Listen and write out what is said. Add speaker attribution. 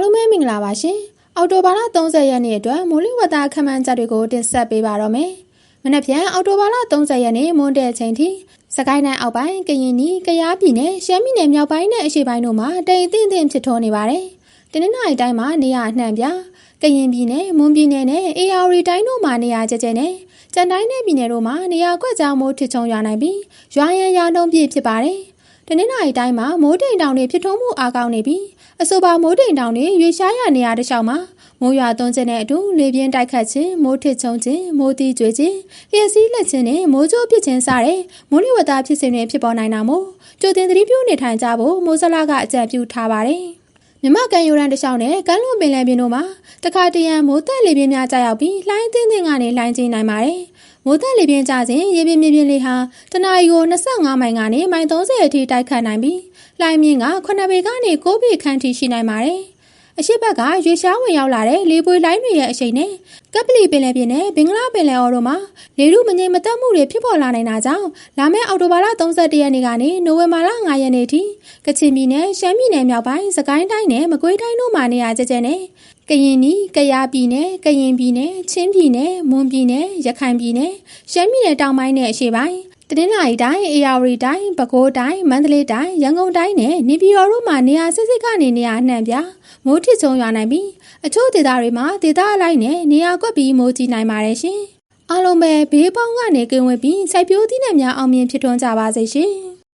Speaker 1: အားလုံးပဲမင်္ဂလာပါရှင်။အော်တိုဘာလ30ရက်နေ့အတွက်မိုးလေဝသခန့်မှန်းချက်တွေကိုတင်ဆက်ပေးပါတော့မယ်။မနေ့ပြန်အော်တိုဘာလ30ရက်နေ့မွန်းတဲ့အချိန်ထိစကိုင်းတိုင်းအောက်ပိုင်းကရင်နီကယားပြည်နယ်ရှမ်းပြည်နယ်မြောက်ပိုင်းနဲ့အရှေ့ပိုင်းတို့မှာတိမ်အထင်ထင်ဖြစ်ထွန်းနေပါတယ်။တနင်္လာရီတိုင်းမှာနေရာအနှံ့ပြကရင်ပြည်နယ်မွန်ပြည်နယ်နဲ့အေရဝတီတိုင်းတို့မှာနေရာကျကျနဲ့ကြံတိုင်းနယ်ပြည်နယ်တို့မှာနေရာကွက်ကြောင်မိုးထစ်ချုံရွာနိုင်ပြီးရွာရန်ရာနှုံးပြည့်ဖြစ်ပါတယ်။တနင်္လာရီတိုင်းမှာမိုးတိမ်တောင်တွေဖြစ်ထွန်းမှုအားကောင်းနေပြီး အဆိုပါမိုးတိမ်တောင်တွေရွေရှားရနေရာတစ်လျှောက်မှာမိုးရွာသွန်းခြင်းနဲ့အတူလေပြင်းတိုက်ခတ်ခြင်းမိုးထစ်ချုံခြင်းမိုးတီးကျွေခြင်းလျှက်စီးလက်ခြင်းနဲ့မိုးကြိုးပစ်ခြင်းစတဲ့မိုးလေဝသဖြစ်စဉ်တွေဖြစ်ပေါ်နိုင်တာမို့ကြိုတင်သတိပြုနေထိုင်ကြဖို့မိုးစလာကအကြံပြုထားပါတယ်မြမကန်ယူရန်တလျှောက်နဲ့ကမ်းလွန်ပင်လယ်ပြင်တို့မှာတခါတရံမိုးတက်လေပြင်းများကြာရောက်ပြီးလှိုင်းသင်းသင်းကနေလှိုင်းကျင်းနိုင်ပါတယ်။ မိုးတက်လေပြင်းကြစဉ်ရေပြင်းမြပြင်းလေးဟာတနအီကို25မိုင်ကနေမိုင်30အထိတိုက်ခတ်နိုင်ပြီးလှိုင်းမြင့်က9ပေကနေ9ပေခန့်ထိရှိနိုင်ပါတယ်။ အရှိဘက်ကရွေရှားဝင်ရောက်လာတဲ့လေပွေလိုင်းတွေရဲ့အရှိန်နဲ့ကပလီပင်လယ်ပြင်နဲ့ဘင်္ဂလားပင်လယ်အော်တို့မှာလေထုမငြိမ်မသက်မှုတွေဖြစ်ပေါ်လာနိုင်တာကြောင့်လာမယ့်အောက်တိုဘာလ31ရက်နေ့ကနေနိုဝင်ဘာလ9ရက်နေ့ထိကချင်ပြည်နယ်ရှမ်းပြည်နယ်မြောက်ပိုင်းစကိုင်းတိုင်းနဲ့မကွေးတိုင်းတို့မှာနေရာကျကျနဲ့ကရင်နီကယားပြည်နယ်ကရင်ပြည်နယ်ချင်းပြည်နယ်မွန်ပြည်နယ်ရခိုင်ပြည်နယ်ရှမ်းပြည်နယ်တောင်ပိုင်းနဲ့အရှေ့ပိုင်း တနင်္လာရီတိုင်းအေရဝတီတိုင်းပဲခူးတိုင်းမန္တလေးတိုင်းရန်ကုန်တိုင်းနဲ့နေပြည်တော်တို့မှာနေရာစစ်စစ်ကနေနေရာနှံ့ပြမိုးထစ်ချုံရွာနိုင်ပြီးအချို့ဒေသတွေမှာဒေသအလိုက်နဲ့နေရာကွက်ပြီးမိုးကြီးနိုင်ပါတယ်ရှင်အားလုံးပဲဘေးပေါင်းကနေကင်းဝေးပြီးစိုက်ပျိုးသီးနှံများအောင်မြင်ဖြစ်ထွန်းကြပါစေရှင်